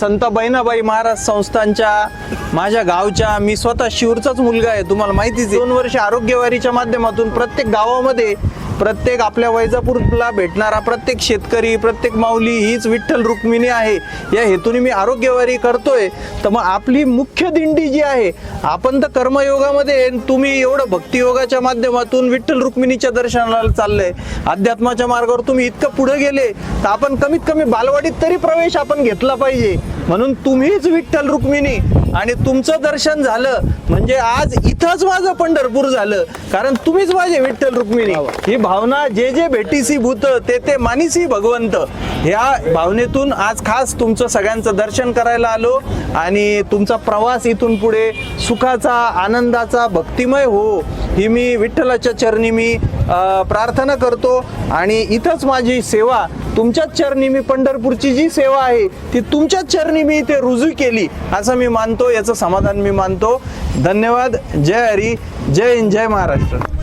संत बहिणाबाई महाराज संस्थांच्या माझ्या गावच्या मी स्वतः शिवरचाच मुलगा आहे तुम्हाला माहितीच आहे. दोन वर्ष आरोग्यवारीच्या माध्यमातून प्रत्येक गावामध्ये प्रत्येक आपल्या वैजापूरला भेटणारा प्रत्येक शेतकरी प्रत्येक माऊली हीच विठ्ठल रुक्मिणी आहे. या हेतूने मी आरोग्यवारी करतोय. तर मग आपली मुख्य दिंडी जी आहे आपण तर कर्मयोगामध्ये तुम्ही एवढं भक्तियोगाच्या माध्यमातून विठ्ठल रुक्मिणीच्या दर्शनाला चाललंय. अध्यात्माच्या मार्गावर तुम्ही इतकं पुढे गेले तर आपण कमीत कमी बालवाडीत तरी प्रवेश आपण घेतला पाहिजे. म्हणून तुम्हीच विठ्ठल रुक्मिणी. आणि तुमचं दर्शन झालं म्हणजे आज इथंच माझं पंढरपूर झालं. कारण तुम्हीच माझे विठ्ठल रुक्मिणी. ही भावना जे जे भेटीसी भूत ते ते मानिसी भगवंत. ह्या भावनेतून आज खास तुमचं सगळ्यांचं दर्शन करायला आलो आणि तुमचा प्रवास इथून पुढे सुखाचा आनंदाचा भक्तिमय हो. ही मी विठ्ठलाच्या चरणी मी प्रार्थना करतो. आणि इथंच माझी सेवा तुमच्याच चरणी मी पंढरपूरची जी सेवा आहे ती तुमच्याच चरणी मी इथे रुजू केली असं मी मानतो याचं समाधान मी मानतो. धन्यवाद. जय हरी. जय हिंद. जय महाराष्ट्र.